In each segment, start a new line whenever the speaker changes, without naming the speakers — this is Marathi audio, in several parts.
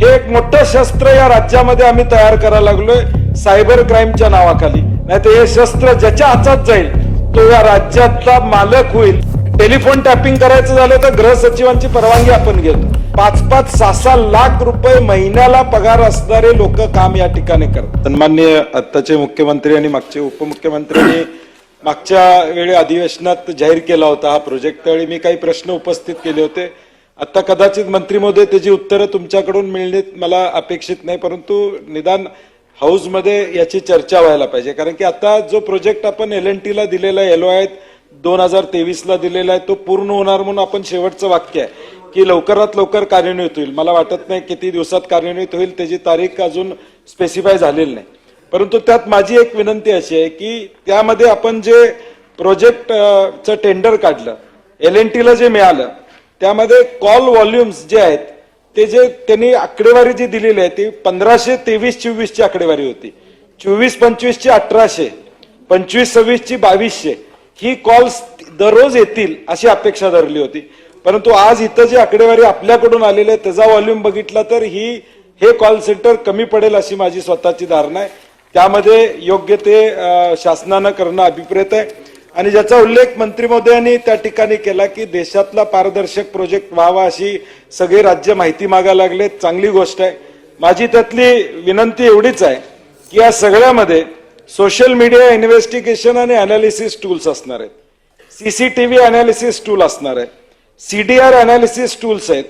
हे एक मोठं शस्त्र या राज्यामध्ये आम्ही तयार करायला लागलोय. सायबर क्राईमच्या नावाखाली. नाही तर हे शस्त्र ज्याच्या हातात जाईल तो या राज्यातला मालक होईल. टेलिफोन टॅपिंग करायचं झालं तर गृह सचिवांची परवानगी आपण घेतो. पाच पाच सहा सहा लाख रुपये महिन्याला पगार असणारे लोक काम या ठिकाणी करतात. सन्मान्य आत्ताचे मुख्यमंत्री आणि मागचे उपमुख्यमंत्र्यांनी मागच्या वेळी अधिवेशनात जाहीर केला होता हा प्रोजेक्ट त्यावेळी मी काही प्रश्न उपस्थित केले होते. आता कदाचित मंत्री महोदय त्याची उत्तरं तुमच्याकडून मिळणे मला अपेक्षित नाही परंतु निदान हाऊसमध्ये याची चर्चा व्हायला पाहिजे. कारण की आता जो प्रोजेक्ट आपण एल एन टीला दिलेला आहे एलो आहेत दोन हजार तेवीसला दिलेला आहे तो पूर्ण होणार म्हणून आपण शेवटचं वाक्य आहे की लवकरात लवकर कार्यान्वित होईल. मला वाटत नाही किती दिवसात कार्यान्वित होईल त्याची तारीख अजून स्पेसिफाय झालेली नाही. परंतु त्यात माझी एक विनंती अशी आहे की त्यामध्ये आपण जे प्रोजेक्टचं टेंडर काढलं एल एन टीला जे मिळालं त्यामध्ये कॉल व्हॉल्युम्स जे आहेत ते जे त्यांनी आकडेवारी जी दिलेली आहे ती पंधराशे तेवीस चोवीसची आकडेवारी होती. चोवीस पंचवीसची अठराशे पंचवीस सव्वीसची बावीसशे. ही कॉल्स दररोज येतील अशी अपेक्षा धरली होती. परंतु आज इथं जी आकडेवारी आपल्याकडून आलेली आहे त्याचा व्हॉल्यूम बघितला तर ही हे कॉल सेंटर कमी पडेल अशी माझी स्वतःची धारणा आहे. त्यामध्ये योग्य ते शासनानं करणं अभिप्रेत आहे. आणि ज्याचा उल्लेख मंत्री महोदयांनी त्या ठिकाणी केला की देशातला पारदर्शक प्रोजेक्ट व्हावा अशी सगळे राज्य माहिती मागायला लागले चांगली गोष्ट आहे. माझी त्यातली विनंती एवढीच आहे की या सगळ्यामध्ये सोशल मीडिया इन्व्हेस्टिगेशन आणि अनालिसिस टूल्स असणार आहेत. सीसीटीव्ही अनालिसिस टूल असणार आहे. सीडीआर अनालिसिस टूल्स आहेत.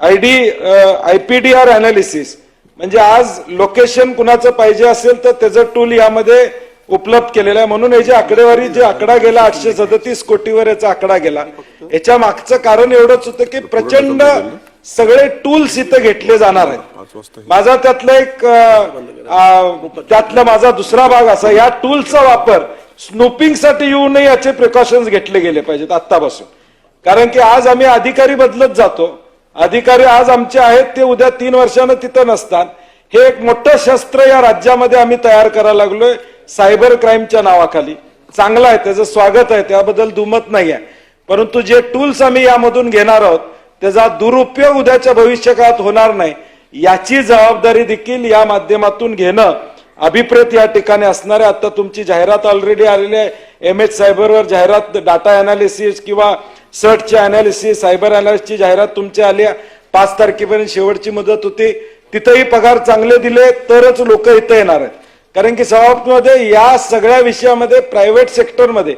I D I P D R analysis म्हणजे आज लोकेशन कुणाचं पाहिजे असेल तर त्याचं टूल यामध्ये उपलब्ध केलेलं आहे. म्हणून याची आकडेवारी जे आकडा गेला आठशे सदतीस कोटीवर याचा आकडा गेला. याच्या मागचं कारण एवढंच होतं की प्रचंड सगळे टूल्स इथं घेतले जाणार आहेत. माझा त्यातला एक त्यातला माझा दुसरा भाग असा या टूल्सचा वापर स्नोपिंगसाठी येऊ नये याचे प्रिकॉशन्स घेतले गेले पाहिजेत आत्तापासून. कारण की आज आम्ही अधिकारी बदलत जातो. अधिकारी आज आमचे आहेत ते उद्या तीन वर्षानं तिथं नसतात. हे एक मोठं शस्त्र या राज्यामध्ये आम्ही तयार करायला लागलोय. सायबर क्राईमच्या नावाखाली. चांगलं आहे त्याचं स्वागत आहे त्याबद्दल दुमत नाही आहे. परंतु जे टूल्स आम्ही यामधून घेणार आहोत त्याचा दुरुपयोग उद्याच्या भविष्यकाळात होणार नाही. याची जबाबदारी देखील या माध्यमातून घेणं अभिप्रेत या ठिकाणी असणारे आता तुमची जाहिरात ऑलरेडी आलेली आहे. एम एच सायबरवर जाहिरात डाटा अनालिसिस किंवा सर्टचे अनालिसिस सायबर अनालिसिसची जाहिरात तुमची आली आहे. पाच तारखेपर्यंत शेवटची मुदत होती. तिथेही पगार चांगले दिले तरच लोक इथं येणार आहेत. कारण की सभापतीमध्ये या सगळ्या विषयामध्ये प्रायव्हेट सेक्टरमध्ये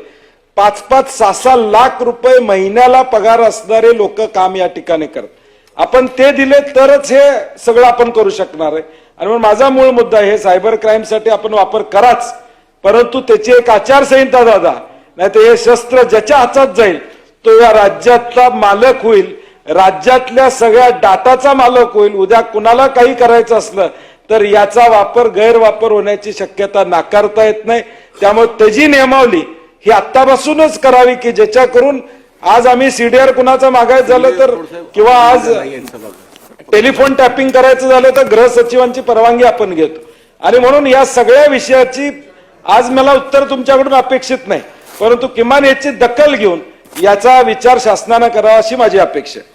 पाच पाच सहा सहा लाख रुपये महिन्याला पगार असणारे लोक काम या ठिकाणी करतात. आपण ते दिले तरच हे सगळं आपण करू शकणार आहे. आणि मग माझा मूळ मुद्दा हे सायबर क्राईमसाठी आपण वापर कराच. परंतु त्याची एक आचारसंहिता दादा नाही तर हे शस्त्र ज्याच्या हातात जाईल तो या राज्यातला मालक होईल. राज्यातल्या सगळ्या डाटाचा मालक होईल. उद्या कुणाला काही करायचं असलं तर याचा वापर गैरवापर होण्याची शक्यता नाकारता येत नाही. त्यामुळे त्याची नियमावली ही आत्तापासूनच करावी की ज्याच्या करून आज आम्ही सीडीआर कुणाचं मागायचं झालं तर किंवा आज टेलिफोन टॅपिंग करायचं झालं तर गृह सचिवांची परवानगी आपण घेतो. आणि म्हणून या सगळ्या विषयाची आज मला उत्तर तुमच्याकडून अपेक्षित नाही. परंतु किमान याची दखल घेऊन याचा विचार शासनानं करावा अशी माझी अपेक्षा आहे.